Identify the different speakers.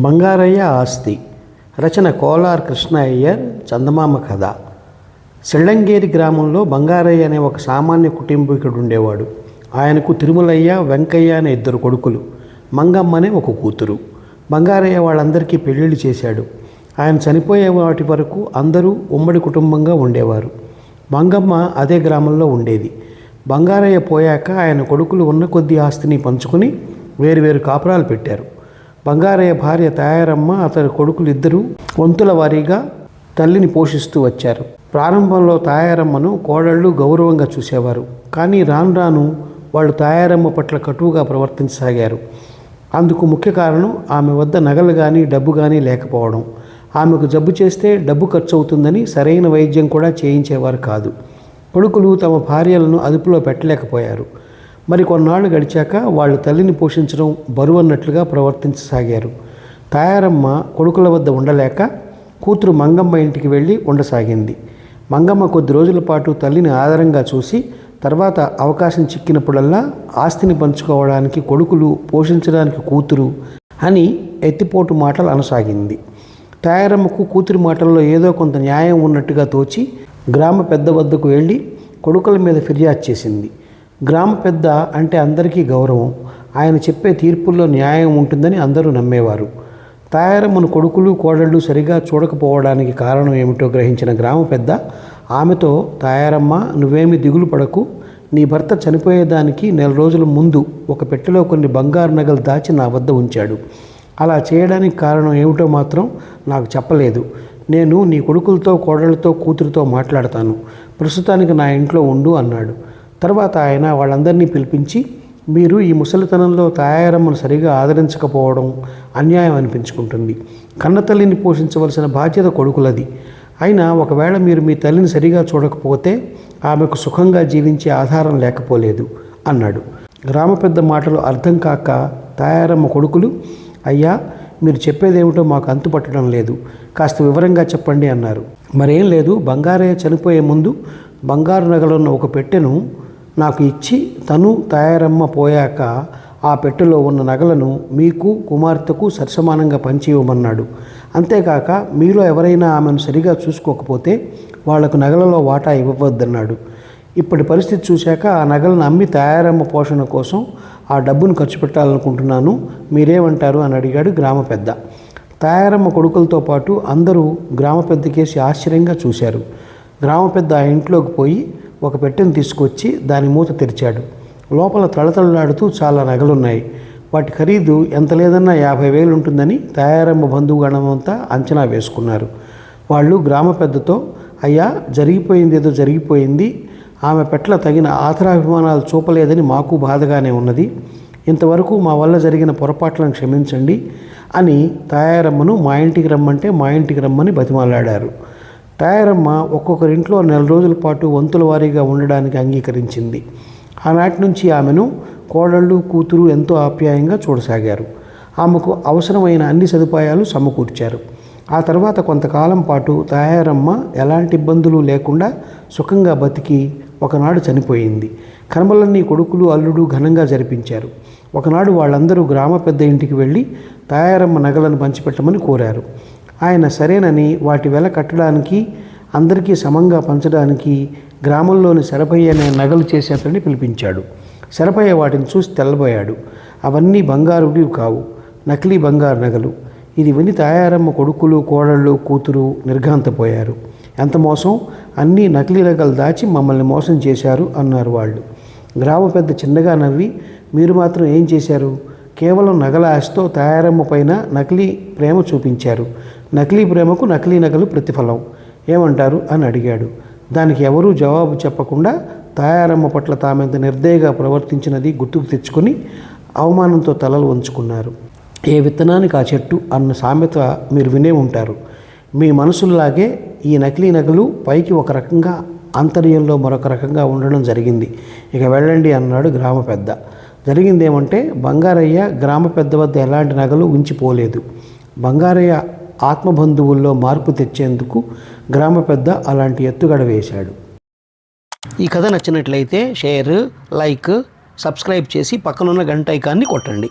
Speaker 1: బంగారయ్య ఆస్తి. రచన కోలార్ కృష్ణ అయ్యర్ చందమామ కథ. సెళ్ళంగేరి గ్రామంలో బంగారయ్య అనే ఒక సామాన్య కుటుంబీకుడు ఉండేవాడు ఆయనకు తిరుమలయ్య వెంకయ్య అనే ఇద్దరు కొడుకులు మంగమ్మ అనే ఒక కూతురు. బంగారయ్య వాళ్ళందరికీ పెళ్ళిళ్ళు చేశాడు. ఆయన చనిపోయే వాటి వరకు అందరూ ఉమ్మడి కుటుంబంగా ఉండేవారు. మంగమ్మ అదే గ్రామంలో ఉండేది. బంగారయ్య పోయాక ఆయన కొడుకులు ఉన్న కొద్ది ఆస్తిని పంచుకుని వేరు కాపురాలు పెట్టారు. బంగారయ్య భార్య తాయారమ్మ అతని కొడుకులు ఇద్దరూ వంతుల వారీగా తల్లిని పోషిస్తూ వచ్చారు. ప్రారంభంలో తాయారమ్మను కోడళ్ళు గౌరవంగా చూసేవారు. కానీ రాను రాను వాళ్ళు తాయారమ్మ పట్ల కటువుగా ప్రవర్తించసాగారు. అందుకు ముఖ్య కారణం ఆమె వద్ద నగలు కానీ డబ్బు కానీ లేకపోవడం. ఆమెకు జబ్బు చేస్తే డబ్బు ఖర్చు అవుతుందని సరైన వైద్యం కూడా చేయించేవారు కాదు. కొడుకులు తమ భార్యలను అదుపులో పెట్టలేకపోయారు. మరి కొన్నాళ్ళు గడిచాక వాళ్ళు తల్లిని పోషించడం బరువన్నట్లుగా ప్రవర్తించసాగారు. తాయారమ్మ కొడుకుల వద్ద ఉండలేక కూతురు మంగమ్మ ఇంటికి వెళ్ళి ఉండసాగింది. మంగమ్మ కొద్ది రోజుల పాటు తల్లిని ఆధారంగా చూసి తర్వాత అవకాశం చిక్కినప్పుడల్లా ఆస్తిని పంచుకోవడానికి కొడుకులు పోషించడానికి కూతురు అని ఎత్తిపోటు మాటలు అనసాగింది. తాయారమ్మకు కూతురి మాటల్లో ఏదో కొంత న్యాయం ఉన్నట్టుగా తోచి గ్రామ పెద్ద వద్దకు వెళ్ళి కొడుకుల మీద ఫిర్యాదు చేసింది. గ్రామ పెద్ద అంటే అందరికీ గౌరవం. ఆయన చెప్పే తీర్పుల్లో న్యాయం ఉంటుందని అందరూ నమ్మేవారు. తాయారమ్మను కొడుకులు కోడళ్ళు సరిగా చూడకపోవడానికి కారణం ఏమిటో గ్రహించిన గ్రామ పెద్ద ఆమెతో తాయారమ్మ నువ్వేమి దిగులు పడకు. నీ భర్త చనిపోయేదానికి నెల రోజుల ముందు ఒక పెట్టెలో కొన్ని బంగారు నగలు దాచి నా వద్ద ఉంచాడు. అలా చేయడానికి కారణం ఏమిటో మాత్రం నాకు చెప్పలేదు. నేను నీ కొడుకులతో కోడళ్ళతో కూతురితో మాట్లాడతాను. ప్రస్తుతానికి నా ఇంట్లో ఉండు అన్నాడు. తర్వాత ఆయన వాళ్ళందరినీ పిలిపించి మీరు ఈ ముసలితనంలో తాయారమ్మను సరిగా ఆదరించకపోవడం అన్యాయం అనిపించుకుంటుంది. కన్నతల్లిని పోషించవలసిన బాధ్యత కొడుకులది. అయినా ఒకవేళ మీరు మీ తల్లిని సరిగా చూడకపోతే ఆమెకు సుఖంగా జీవించే ఆధారం లేకపోలేదు అన్నాడు. గ్రామ పెద్ద మాటలు అర్థం కాక తాయారమ్మ కొడుకులు అయ్యా మీరు చెప్పేదేమిటో మాకు అంతుపట్టడం లేదు. కాస్త వివరంగా చెప్పండి అన్నారు. మరేం లేదు బంగారయ్య చనిపోయే ముందు బంగారు నగలున్న ఒక పెట్టెను నాకు ఇచ్చి తను తయారమ్మ పోయాక ఆ పెట్టెలో ఉన్న నగలను మీకు కుమార్తెకు సరసమానంగా పంచి ఇవ్వమన్నాడు అంతేకాక మీలో ఎవరైనా ఆమెను సరిగా చూసుకోకపోతే వాళ్ళకు నగలలో వాటా ఇవ్వవద్దన్నాడు. ఇప్పటి పరిస్థితి చూశాక ఆ నగలను అమ్మి తయారమ్మ పోషణ కోసం ఆ డబ్బును ఖర్చు పెట్టాలనుకుంటున్నాను. మీరేమంటారు అని అడిగాడు గ్రామ పెద్ద. తయారమ్మ కొడుకులతో పాటు అందరూ గ్రామ పెద్దకేసి ఆశ్చర్యంగా చూశారు. గ్రామ పెద్ద ఆ ఇంట్లోకి పోయి ఒక పెట్టెను తీసుకొచ్చి దాని మూత తెరిచాడు. లోపల తళతళలాడుతూ చాలా నగలున్నాయి. వాటి ఖరీదు ఎంత లేదన్నా యాభై వేలు ఉంటుందని తయారమ్మ బంధుగణమంతా అంచనా వేసుకున్నారు. వాళ్ళు గ్రామ పెద్దతో అయ్యా జరిగిపోయింది ఏదో జరిగిపోయింది. ఆమె పెట్ల తగిన ఆధారాభిమానాలు చూపలేదని మాకు బాధగానే ఉన్నది. ఇంతవరకు మా వల్ల జరిగిన పొరపాట్లను క్షమించండి అని తాయారమ్మను మా ఇంటికి రమ్మంటే మా ఇంటికి రమ్మని బతిమాలాడారు. తాయారమ్మ ఒక్కొక్కరింట్లో నెల రోజుల పాటు వంతుల వారీగా ఉండడానికి అంగీకరించింది. ఆనాటి నుంచి ఆమెను కోడళ్ళు కూతురు ఎంతో ఆప్యాయంగా చూడసాగారు. ఆమెకు అవసరమైన అన్ని సదుపాయాలు సమకూర్చారు. ఆ తర్వాత కొంతకాలం పాటు తాయారమ్మ ఎలాంటి ఇబ్బందులు లేకుండా సుఖంగా బతికి ఒకనాడు చనిపోయింది. కర్మలన్నీ కొడుకులు అల్లుడు ఘనంగా జరిపించారు. ఒకనాడు వాళ్ళందరూ గ్రామ పెద్ద ఇంటికి వెళ్ళి తాయారమ్మ నగలను పంచిపెట్టమని కోరారు. ఆయన సరేనని వాటి వెల కట్టడానికి అందరికీ సమంగా పంచడానికి గ్రామంలోని శరభయ్య అనే నగలు చేసే అతన్ని పిలిపించాడు. శరభయ్య వాటిని చూసి తెల్లబోయాడు. అవన్నీ బంగారువి కావు నకిలీ బంగారు నగలు. ఇది విని తాయారమ్మ కొడుకులు కోడళ్ళు కూతురు నిర్ఘాంతపోయారు. ఎంత మోసం? అన్నీ నకిలీ నగలు దాచి మమ్మల్ని మోసం చేశారు అన్నారు వాళ్ళు. గ్రామ పెద్ద చిన్నగా నవ్వి మీరు మాత్రం ఏం చేశారు? కేవలం నగల ఆశతో తయారమ్మ పైన నకిలీ ప్రేమ చూపించారు. నకిలీ ప్రేమకు నకిలీ నగలు ప్రతిఫలం. ఏమంటారు? అని అడిగాడు. దానికి ఎవరూ జవాబు చెప్పకుండా తాయారమ్మ పట్ల తామెంత నిర్దయగా ప్రవర్తించినది గుర్తుకు తెచ్చుకొని అవమానంతో తలలు వంచుకున్నారు. ఏ విత్తనానికి ఆ చెట్టు అన్న సామెత మీరు వినే ఉంటారు. మీ మనసుల్లాగే ఈ నకిలీ నగలు పైకి ఒక రకంగా అంతర్యంలో మరొక రకంగా ఉండడం జరిగింది. ఇక వెళ్ళండి అన్నాడు గ్రామ పెద్ద. జరిగిందేమంటే బంగారయ్య గ్రామ పెద్ద వద్ద ఎలాంటి నగలు ఉంచిపోలేదు. బంగారయ్య ఆత్మబంధువుల్లో మార్పు తెచ్చేందుకు గ్రామ పెద్ద అలాంటి ఎత్తుగడ వేశాడు. ఈ కథ నచ్చినట్లయితే షేర్ లైక్ సబ్స్క్రైబ్ చేసి పక్కనున్న గంట ఐకాన్ని కొట్టండి.